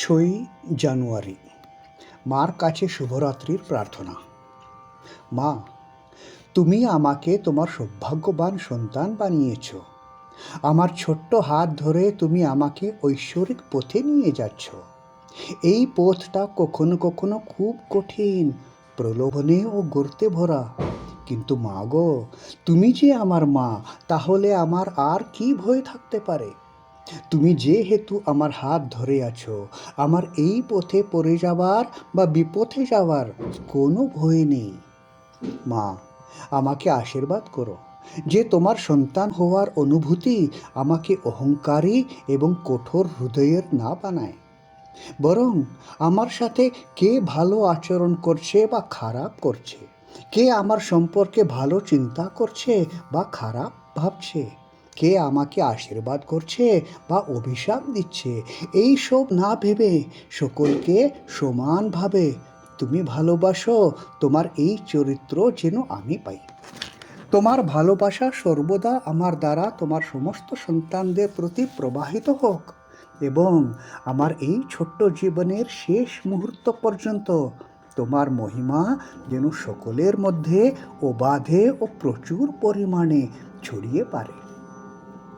ছয়ই জানুয়ারি, মার কাছে শুভরাত্রির প্রার্থনা। মা, তুমি আমাকে তোমার সৌভাগ্যবান সন্তান বানিয়েছ। আমার ছোট্ট হাত ধরে তুমি আমাকে ঐশ্বরিক পথে নিয়ে যাচ্ছ। এই পথটা কখনো কখনো খুব কঠিন, প্রলোভনে ও গর্তে ভরা। কিন্তু মা গো, তুমি যে আমার মা, তাহলে আমার আর কি ভয় থাকতে পারে? তুমি যেহেতু আমার হাত ধরে আছো, আমার এই পথে পড়ে যাওয়ার বা বিপথে যাওয়ার কোনো ভয় নেই। মা, আমাকে আশীর্বাদ করো যে তোমার সন্তান হওয়ার অনুভূতি আমাকে অহংকারী এবং কঠোর হৃদয়ের না বানায়। বরং আমার সাথে কে ভালো আচরণ করছে বা খারাপ করছে, কে আমার সম্পর্কে ভালো চিন্তা করছে বা খারাপ ভাবছে কে আমাকে আশীর্বাদ করছে বা অভিশাপ দিচ্ছে? এই সব না ভেবে সকলকে সমানভাবে তুমি ভালোবাসো, তোমার এই চরিত্র যেন আমি পাই। তোমার ভালোবাসা সর্বদা আমার দ্বারা তোমার সমস্ত সন্তানদের প্রতি প্রবাহিত হোক এবং আমার এই ছোট্ট জীবনের শেষ মুহূর্ত পর্যন্ত তোমার মহিমা যেন সকলের মধ্যে অবাধে ও প্রচুর পরিমাণে ছড়িয়ে পারে